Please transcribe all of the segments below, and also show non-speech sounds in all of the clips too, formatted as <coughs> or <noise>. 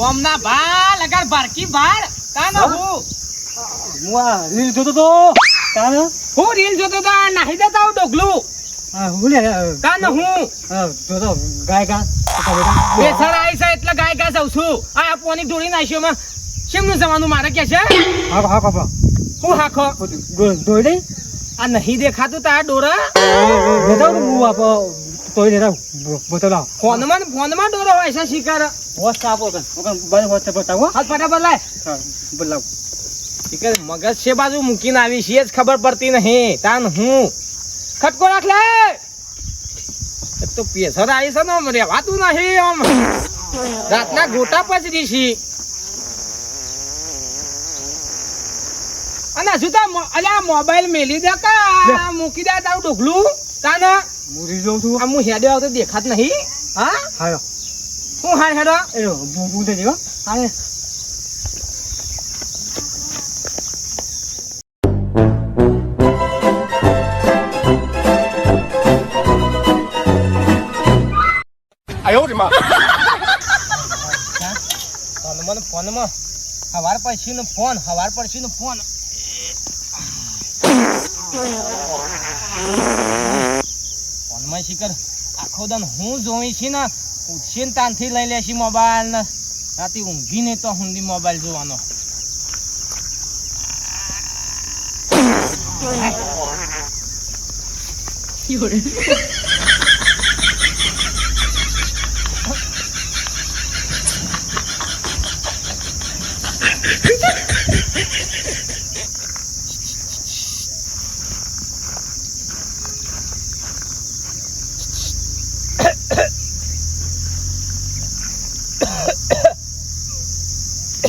ઓમના ભા લગાડ ભારકી ભાર કાનો હું હું આ રીલ જોતો તો કાનો હું રીલ જોતો તો નાહી દેતા હું ડોગલું હું લે કાનો હું જોતો ગાય ગા બેટા આવી છે એટલે ગાય ગાય જાઉં છું આ પોની ઢોળી નાખ્યો માં શેમનું જવાનું મારે કે છે હા હા પાપા હું હાખો દઈ આ નહીં દેખાતું તારા ડોરા હું આપ તોય દેતા બતાવ ફોનમાં ને ફોનમાં ડોરો હોય છે શિકાર. વોસ આપો કન ઓકન બાય વોસ બતાવો હાથ ફટાફટ લાય. હા બતાવ શિકાર મગજ છે બાજુ મૂકીને આવી છે જ ખબર પડતી નહીં. તાન હું. ખટકો રાખ લે. તો પેસર આવી છે ને આમ રેવાતું નહીં આમ. રાતના ગોટા પચરી છે. અને હજુ તો અલ્યા મોબાઈલ મેલી દે કા. મૂકી દે તારું ઢોકલું તાને રીલ જોઉં છું. આ હું હેડે આવતો દેખાત નહીં હા? હા હું હાર હેડો? એ હું હું તે જીવો હા ફોનમાં ફોનમાં. હવાર પછી નો ફોન હવાર પછી નો ફોન. ફોનમાં શીકર આખો દન હું જોઈ છી ને ઉઠશે ને તાનથી લઈ લેશી મોબાઈલ ને. રાતે ઊંઘી નહીં તો હુંદી મોબાઈલ જોવાનો. <laughs> <laughs>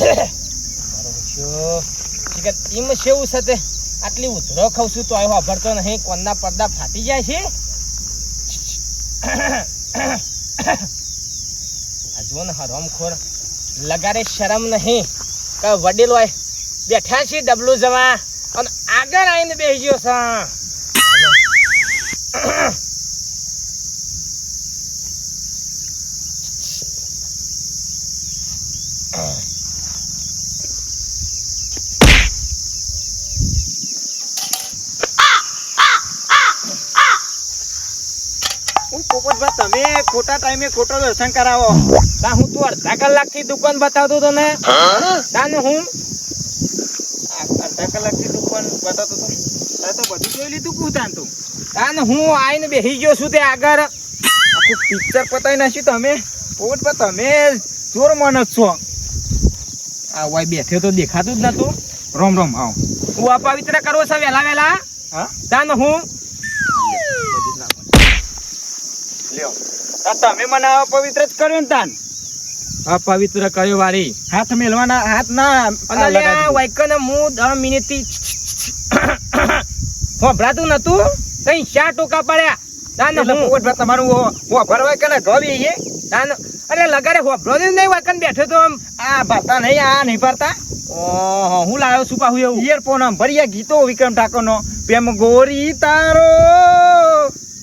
શીકર એમ શેવું છે આટલી ઉધરો ખાઉં છું તો આવ્યો અભરતો નહીં. કોનના પડદા ફાટી જાય છે? <coughs> હજુ ને હરામખોર. લગાડે શરમ નહીં. કે વડીલ હોય બેઠા છે ડબલું જવા અને આગળ આવીને બેસી ગયો છે હું પોપટભાઈ તમે ખોટા ટાઈમે ખોટો દર્શન કરાવો. તા હું તું અડધા કલાકથી દુકાન બતાવતો તો ને. તાને હું અડધા કલાકથી દુકાન બતાવતો તો. તા તો બધું જોઈ લીધું પૂતાન તું. તાને હું આવીને બેસી ગયો છું તે આગળ. આખું પિક્ચર પતાવી નાખ્યું તમે. પર તમે જોર માણસ છો. આ વાય બેઠ્યો તો દેખાતું જ નતું. રોમ રોમ આવો. હું અપવિત્ર કરવો છે વેલા વેલા હા? તાને હું લ્યો. તમે મને પવિત્ર જ કર્યો ને તાન. અપવિત્ર કર્યો વારી. હાથ મેલવાના હાથ ના આ વાયકને હું દસ મિનિટથી હોભરાતું નતું? કઈ શા ટોકા પડ્યા? તાન હું તમારું ભરવાય કે ને ગવી એ તાન અરે લગાડે હોભરો જ નહીં વાયકન બેઠો તો આમ આ ભરતા નહીં આ નહીં ભરતા? ઓહો હું લાવ્યો છું પાહું એવું. ઇયરફોન આમ ભર્યા ગીતો વિક્રમ ઠાકોર નો પ્રેમ ગોરી તારો.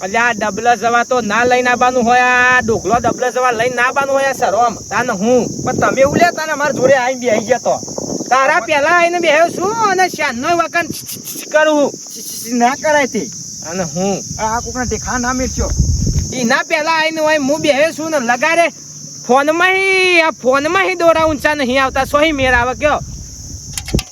અલ્યા ડબલા જવા તો ના લઈને આવવાનું હોય આ ડોકલો ડબલા જવા લઈને ના આવવાનું હોય સરોમ તાને હું? પણ તમે એવું લેતા ને મારા જોડે આવીને બેસી ગયા તો. તારા પેલા આવીને બેહ્યો છું અને શાનનો વખત કરું ના કરાય તે. અને હું? આ કોકને દેખા ના મેળ્યો એના પેલા આવીને હોય હું બેહ્યો છું ને લગાડે. ફોનમાં હી આ ફોનમાં હી દોરા ઊંચા નહીં આવતા સોહી મેર આવે કયો.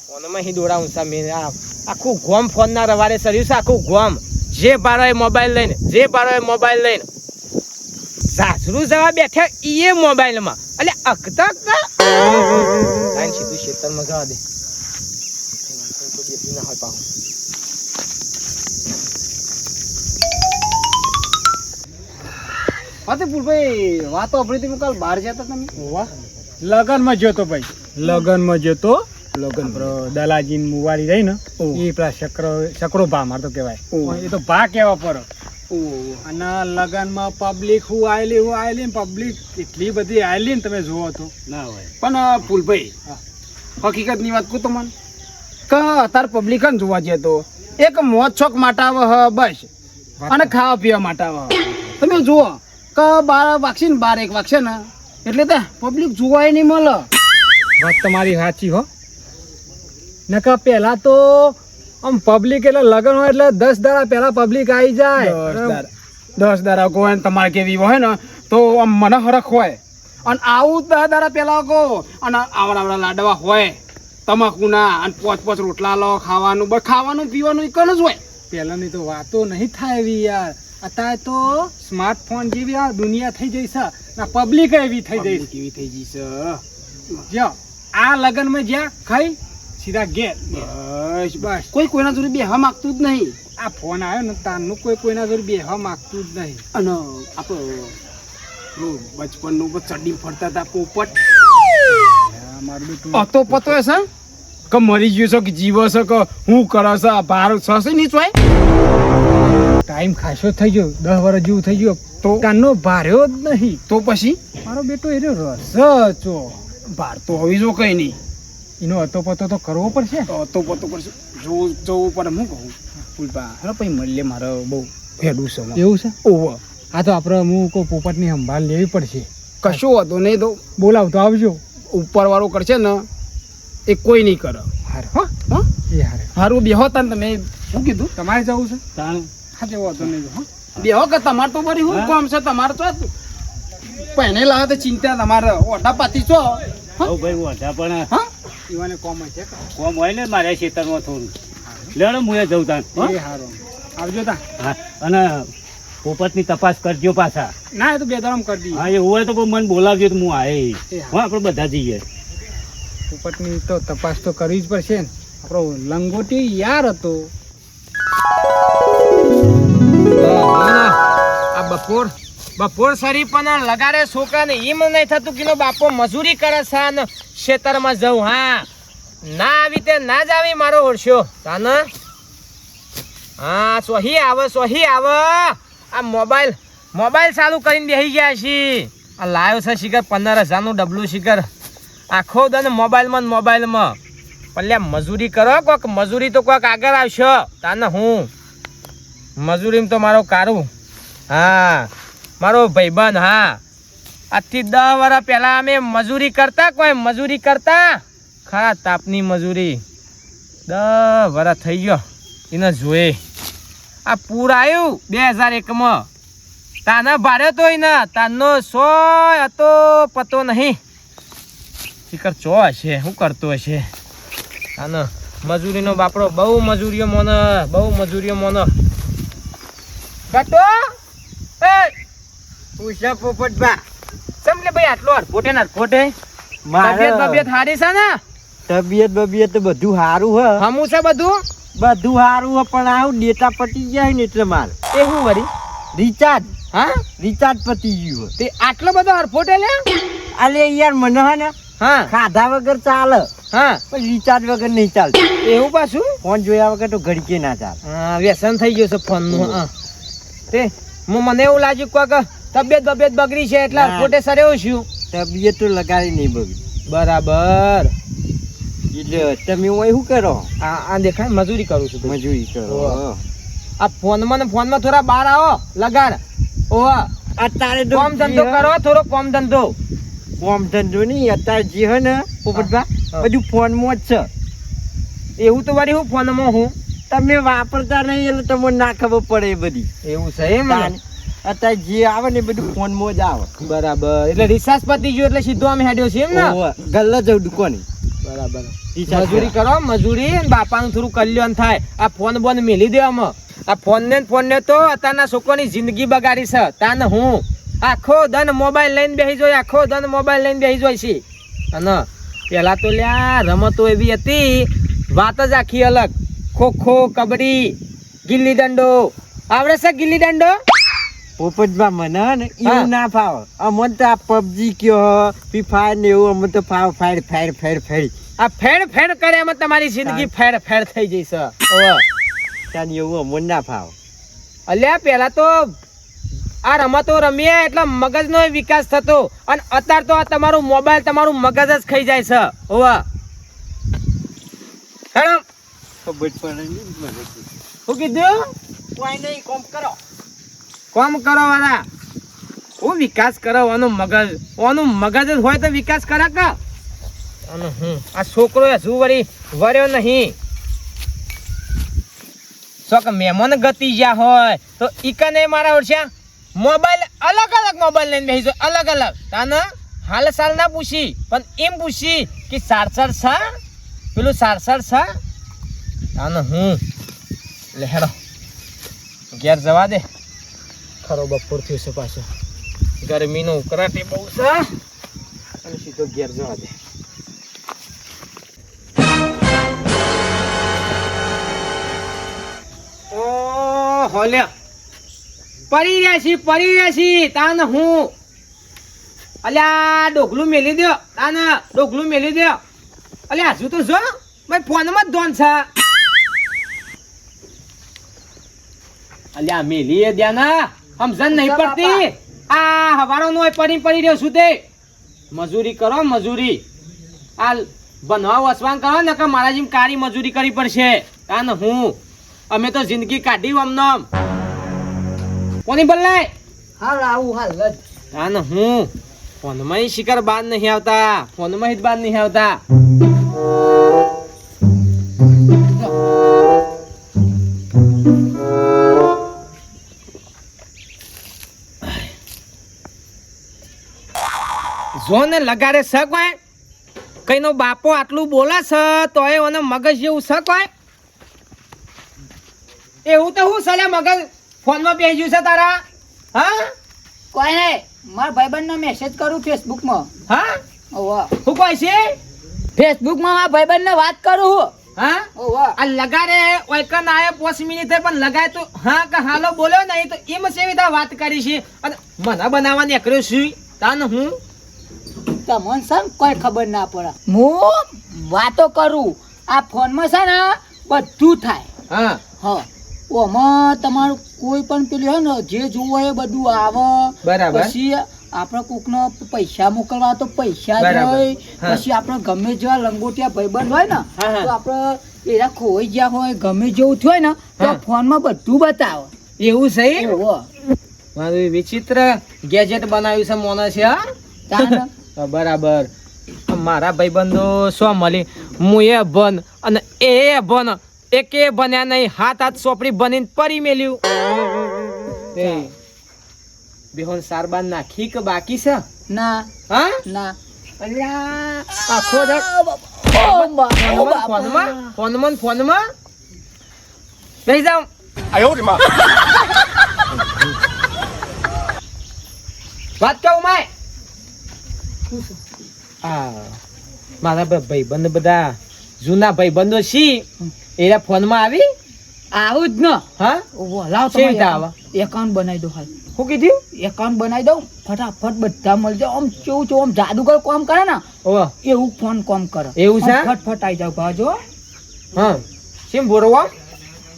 ફોનમાં હી દોરા ઊંચા મેર આવ. આખું ગોમ ફોનના રવારે સર્યું છે આખું ગોમ. જે પારો એ મોબાઈલ લઈને જે પારો એ મોબાઈલ લઈને. સાસરું જવા બેઠા એ મોબાઈલમાં. એટલે અકતા અકતા લાઈન સીધું ખેતરમાં જવા દે. તો બેસી ના હોય પાછું. હા ભાઈ વાતો આપણી તમે કાલ બહાર જતા તમે? લગનમાં જતો ભાઈ. લગનમાં જતો લગન. દલાજી મુવારી રહી ને એ પેલા શકરો શકરો ભા મારતો કહેવાય. એ તો ભા કેવા પર અને લગનમાં પબ્લિક હું આયેલી હું આયેલી પબ્લિક એટલી બધી આયેલી ને તમે જુઓ તો. ના હોય. પણ ફૂલભાઈ હકીકતની વાત કહું તો મને કે અત્યારે પબ્લિક ને જોવા જઈએ તો એક મોજ છોક માટે આવે હ બસ. અને ખાવા પીવા માટે આવે તમે જુઓ કે બાર વાગશે ને બાર એક વાગશે ને. એટલે તો પબ્લિક જોવાય નહીં મળે. વાત તમારી સાચી હો. નકર પહેલા તો આમ પબ્લિક એટલે લગન હોય એટલે દસ દાડા પહેલા પબ્લિક આવી જાય. દસ દાડા. ને તમારે કેવી હોય ને તો આમ મને હરખ હોય. અને આવું દસ દાડા પહેલા કહો અને આવડા આવડા લાડવા હોય. તમાકુના અને પોચ પોચ રોટલા લો ખાવાનું બસ ખાવાનું પીવાનું એક જ હોય. પહેલાની તો વાતો નહીં થાય એવી યાર. અત્યારે તો સ્માર્ટફોન જેવી આ દુનિયા થઈ જઈ છે. ના પબ્લિક એવી થઈ જઈ કેવી થઈ જઈ છે. જો આ લગ્નમાં જ્યાં ખાઈ સીધા ઘેર. બસ બસ. કોઈ કોઈના જોડે બેહવા માંગતું જ નહીં. આ ફોન આવ્યો ને તારનું કોઈ કોઈના જોડે બેહવા માંગતું જ નહીં. અને આપણો બચપનનું ઉપર ચડી ફરતા હતા પોપટ. આ મારું બેટું અતો પતો હશે કે મરી ગયો છે કે જીવો છે કે હું કરો છો આ બહાર છે નહીં ચોય? ટાઈમ ખાસો થઈ ગયો. દસ વર્ષ જેવું થઈ ગયો. તો? કાનનો ભાર્યો જ નહીં. તો પછી? મારો બેટો એ રહ્યો રસ ચો ભાર તો હવે જો કઈ નહીં. એનો અતો પતો તો કરવો પડશે? અતો પતો કરશે. જોવું જવું પડે હું કહું. ફૂલપા હેલો પછી મળીએ મારે બહુ ફેડું છે એવું છે? ઓહો. હા તો આપણે હું કોઈ પોપટની સંભાળ લેવી પડશે. કશું હતું નહીં તો બોલાવતો આવજો. ઉપરવાળો કરશે ને એ કોઈ નહીં કરે. હારે. હા? હા? એ હારે. હારું બેહો તા તમે. શું કીધું? તમારે જવું છે? તાણ. હા જવો હતો નહીં હા. બેહો કે તમારે તો બરી હું કામ છે તમારે તો પહેરેલા તો ચિંતા તમારે. ઓટા પાતી છો? હા? હઉ ભાઈ ઓઢા પણ હા? ઈવાને કોમ છે કોમ હોય ને મારે ખેતરમાં થોડું. લેડો હું એ જઉં તાન એ હારો. આવજો તા હા અને પોપટની તપાસ કરજો પાછા. ના એ તો બે દાડામાં કરજી હા એવું હોય તો કોઈ મને બોલાવજો તો હું આવે. હા આપણે બધા જઈએ. પોપટની તો તપાસ તો કરવી જ પડશે ને. આપણો લંગોટી યાર હતો. આ બપોર બપોર સરી પણ લગાડે છોકરાને એમ નહીં થતું કે બાપો મજૂરી કરે છે અને ખેતરમાં જવું હા. ના આવી તે ના જ આવી મારો ઓળશ્યો તાને? હા સોહી આવે સોહી આવે. આ મોબાઈલ મોબાઈલ ચાલુ કરીને બેસી ગયા છીએ. આ લાવ્યો છે શિખર, પંદર હજારનું ડબલું શિખર. આખો દન મોબાઈલમાં ને મોબાઈલમાં. પલ્યા મજૂરી કરો, કોક મજૂરી તો કોક આગળ આવશો. તાને હું? મજૂરીમાં તો મારો કારું. હા. મારો ભાઈબંધ, હા. આજથી દસ વર્ષ પહેલા અમે મજૂરી કરતા, કોઈ મજૂરી કરતા? ખરા તાપની મજૂરી. દસ વર્ષ થઈ ગયો. એને જોયે. આ પૂર આવ્યું બે હજાર એકમાં. તાને ભાર્યો તો એને. તાનો સો હતો, પતો નહીં. શિકર ચો હશે? શું કરતો હશે? તાનો મજૂરીનો બાપડો બહુ મજૂરીઓ મોને, બહુ મજૂરીઓ મોનો. કટો એ પૂછા પોપટભા. સમલે ભાઈ આટલો અડફોટે ને અડફોટે. તબિયત બબિયત હારી છે ને? તબિયત બબિયત તો બધું સારું હ. હમું છે બધું? બધું સારું હ પણ આવું ડેટા પતી જાય ને એટલે માર. એ શું વરી રિચાર્જ. હા? રિચાર્જ પતી ગયું તે આટલો બધો અડફોટે લે? હ અલે યાર મને હે ને હા. ખાધા વગર ચાલે. હા. પણ રિચાર્જ વગર નહીં ચાલતું. એવું પાછું? ફોન જોયા વગર તો ઘડીકે ના ચાલે. હા વ્યસન થઈ ગયું છે ફોનનું હા. તે હું મને એવું લાગ્યું કોક તબિયત બબિયત બગડી છે એટલે. અડફોટે સરેવું છું. તબિયત તો લગાડી નહીં બગડી. બરાબર. એટલે તમે હું શું કરો? આ આ દેખાય મજૂરી કરું છું મજૂરી કરો આ ફોનમાં ને ફોનમાં થોડા બહાર આવો લગાડ. ઓહ. અત્યારે કોમ ધંધો કરો થોડો કોમ ધંધો. કોમ ધંધો નહીં અત્યારે જે હે ને પોપટભા. બધું ફોનમાં જ છે. એવું તો વળી હું ફોનમાં હું? તમે વાપરતા નહીં એટલે તમને ના ખબર પડે બધી. એવું છે એમ. અત્યારે જે આવે ને બધું બધું ફોનમાં જ આવે. બરાબર. એટલે રિસાર્જ પતી ગયો એટલે સીધો અમે હેડ્યો છે એમ ને. ગલ્લા જવું દુકાને બરાબર. મજૂરી કરો મજૂરી બાપાનું થોડું કલ્યાણ થાય. આ ફોન બોન મેલી દે અમે આ ફોન ને ફોન ને તો અત્યારના છોકરાની જિંદગી બગાડી છે. તાને હું. આખો દન મોબાઈલ લઈને બેસી જોઈ આખો દન મોબાઈલ લઈને બેસી જોઈ છે. અને પેલા તો લ્યા રમતો એવી હતી વાત જ આખી અલગ. ખો ખો કબડ્ડી ગિલ્લી દંડો. આવડે છે ગિલ્લી દંડો? પોપટભા મને ને એવું ના ફાવે. અમને તો આ પબજી કયો ફ્રી ફાયર ને એવું અમને તો ફાવ ફાયર ફાયર ફાયર ફાયર આ ફેડ ફેડ કરે એમાં તમારી જિંદગી ફેડ ફેડ થઈ જઈશ. ત્યાં એવું અમને ના ફાવ. અલ્યા પેલા તો આ રમતો રમીએ એટલે મગજનો વિકાસ થતો. અને અત્યાર તો આ તમારું મોબાઈલ તમારું મગજ જ ખાઈ જાય છે. ઓવા હેડો. ખબર પડે શું કીધું? કોઈ નહીં કોમ કરો. કોમ કરો વાળા હું વિકાસ કરો ઓનું મગજ. ઓનું મગજ જ હોય તો વિકાસ કરે કે? અને હું આ છોકરો હજુ વળી વર્યો નહીં. શોક મહેમાન ગતિ જ્યાં હોય, તો ઈકને મારા ઓળખ્યા? મોબાઈલ અલગ અલગ મોબાઈલ લઈને બેસી અલગ અલગ. તાને હાલ સાલ ના પૂછી, પણ એમ પૂછી કે સારસર છે? પેલું સારસર છે? તાને હું લહેરો ઘેર જવા દે. ખરો બપોર થયો છે પાછો. ગરમીનો ઉકળાટ એ બહુ છે. અને સીધો ઘેર જવા દે. હોલ્યા પડી રહ્યા છી પડી રહ્યા છી તાન હું? અલ્યા ડોકલું મેલી દો તાન ડોકલું મેલી દો અલ્યા હજુ તો જો ભાઈ ફોનમાં જ ધોન છે. અલ્યા મેલી એ ધ્યાન સમજણ નહીં પડતી. આ હવારો નો પડી પડી રહ્યો તે મજૂરી કરો મજૂરી. આ બનવા વસવાન કરો ને કે મારા જેમ કાળી મજૂરી કરવી પડશે. કાન હું. અમે તો જિંદગી કાઢી અમને કોની બદલાય? હાલ આવું હાલ તાન હું. ફોનમાં શિકાર બાદ નહીં આવતા. ફોનમાં જ બાદ નહીં આવતા. જો ને લગાડે છે કોઈ? કઈનો બાપો આટલું બોલે છે તો એ ઓને મગજ જેવું છે કોઈ? એવું તો હું સલે મગજ ફોનમાં બેસી ગયું છે તારા? હા? કોઈ નહીં મારા ભાઈબંધનો મેસેજ કરું ફેસબુકમાં હા? ઓવા હું કોઈ છે? ફેસબુકમાં મારા ભાઈબંધને વાત કરું હું. હા? ઓવા આ લગાડે ઓયકન આયે પોસ મિનિટ પણ લગાય તો હા કે હાલો બોલ્યો નહીં તો એમ સેવી વાત કરી છે. અને મને બનાવવા નીકળ્યો છું તાન હું? તમને સર કોઈ ખબર ના પડે. હું વાતો કરું. આ ફોનમાં છે ને બધું થાય. હા. હા. ઓમાં તમારું કોઈ પણ પેલું હોય ને જે જોવું હોય એ બધું આવે. બરાબર. પછી આપણે કોકનો પૈસા મોકલવા તો પૈસા જ હોય. પછી આપણે ગમે જેવા લંગોટિયા ભાઈબંધ હોય ને. તો આપણે એના ખોઈ ગયા હોય ગમે જેવું થયું હોય ને તો. ફોનમાં બધું બતાવે. એવું છે ઓહો. મારું વિચિત્ર ગેજેટ બનાવ્યું છે મોના છે હા, બરાબર. મારા ભાઈબંધો સો મળી હું એ બન અને એ બન એ બન્યા નહીં હાથ હાથ સોપડી બનીને પરી મેલ્યું. એ બેહોન સારબાન નાખી કે બાકી છે? ના. હા? ના. અલ્યા આખો ફોનમાં. ફોનમાં ફોનમાં ને ફોનમાં બેસી જાઉં વાત કહું માય. આ મારા ભાઈબંધ બધા જૂના ભાઈબંધો છી એના ફોનમાં આવી? આવું જ ન. હા? લાવ રીતે તમારે એકાઉન્ટ બનાવી દો હાલ. શું કીધું? એકાઉન્ટ બનાવી દઉં ફટાફટ બધા મળી જાવ આમ કેવું છે આમ જાદુગર કોમ કરે ને એવું ફોન કોમ કરે. એવું છે? ફટફટ આવી જાવ ભાજો. હા. બોરવા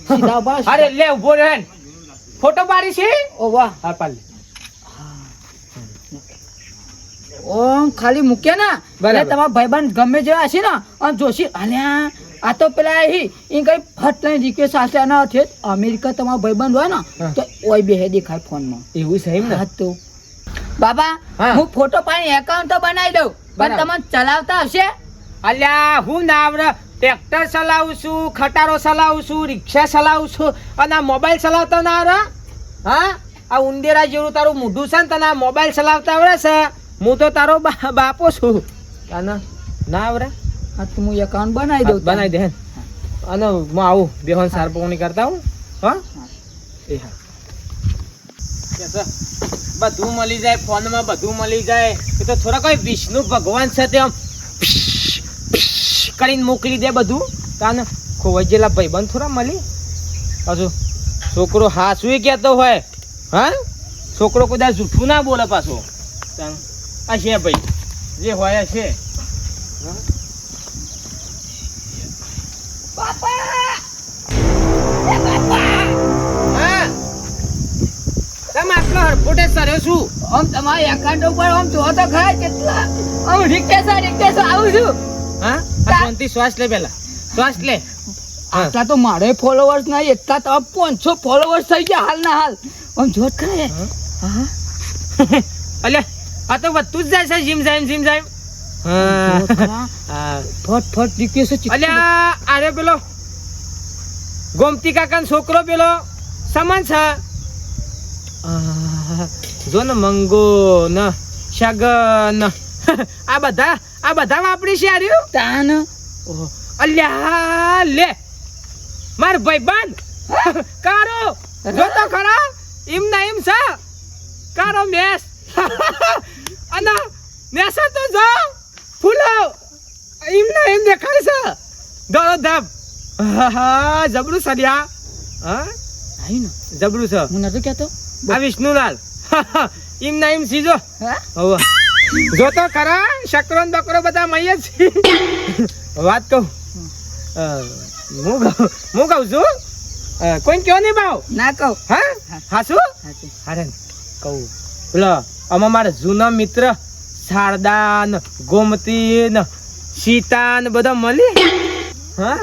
સીધા બસ. અરે લે ઊભો રહે ફોટો પાડી છે? ઓ વાહ. હા પાડ ઓમ ખાલી મૂકે ને. એટલે તમારા ભાઈબંધ ગમે જેવા હશે ને આમ જોશી અલ્યા આ તો પેલા એ કઈ ફટ લઈને રિક્વેસ્ટ આશે ના છે અમેરિકા તમારો ભાઈબંધ હોય ને. તો ઓય બે દેખાય ફોનમાં. એવું છે ને? હા તો. બાબા હું. ફોટો પાડી એકાઉન્ટ તો બનાવી દઉં પણ. તમને ચલાવતા હશે? અલ્યા હું ના આવડે ટ્રેક્ટર ચલાવું છું ખટારો ચલાવું છું રિક્ષા ચલાવું છું અને આ મોબાઈલ ચલાવતા ના આવડે હા? આ ઉંદેરા જેવું તારું મોઢું છે ને તને આ મોબાઈલ ચલાવતા આવડે છે? હું તો તારો બાપો છું. તને ના આવડે હા તો હું એકાઉન્ટ બનાવી દઉં બનાવી દે અને હું આવું બેહોન સાર પવની કરતા હું? હા. એ હા. બધું મળી જાય ફોનમાં બધું મળી જાય. એ તો થોડા કોઈ વિષ્ણુ ભગવાન છે તે આમ કરીને મોકલી દે બધું. તાને ભાઈ ભાઈબંધ થોડા મળી. પાછું છોકરો હાસુએ કહેતો હોય. હા? છોકરો કદાચ જૂઠું ના બોલે પાછો. તાન આ છે ભાઈ. જે હોય છે. તમે આટલો હરપોટે સર્યો છું. આમ તમારી એકાઉન્ટ ઉપર આમ જો તો ખરા કેટલા આમ રિક્વેસ્ટ રિક્વેસ્ટ આવું છું. હા? શાંતિ શ્વાસ લે પેલા. શ્વાસ લે. આટલા તો મારે ફોલોવર્સ નહીં એટલા તો પાંચસો ફોલોવર્સ થઈ ગયા હાલ ના હાલ. આમ જોત ખરા. હા. <laughs> અલ્યા આ તો વધતું જ જાય છે જીમ જાઈમ જીમ હા. ફટ ફટ રિક્વેસ્ટ છે અલ્યા અરે પેલો. ગોમતી કાકાનો છોકરો પેલો. સમાન છે. જો ને મંગો ન શગન. આ બધા આ બધા વાપરી છે આર્યું? તાન. અલ્યા લે. માર ભાઈબંધ. કારો. જો તો ખરા. એમ ના એમ છે. કારો મેસ. <laughs> અને મેસા તો જો ફૂલો. એમ ના એમ દેખાય છે. દોડો ધબ હા જબરું સરિયા હા? આઈ ને. જબરું છે. હું નતો કહેતો? આ વિષ્ણુલાલ. એમ ના એમ સીજો હા? હવે. જો તો ખરા શકરો ને બકરો બધા મય જ વાત કહું. હું કહું હું કહું છું? કોઈ કયો નહીં ભાવ? ના કહું. હા? હા. શું? સાચું. અરે કહું. પેલો આમાં મારા જૂના મિત્ર શારદાન ગોમતીન ગોમતી ને સીતા ને બધા મળી હા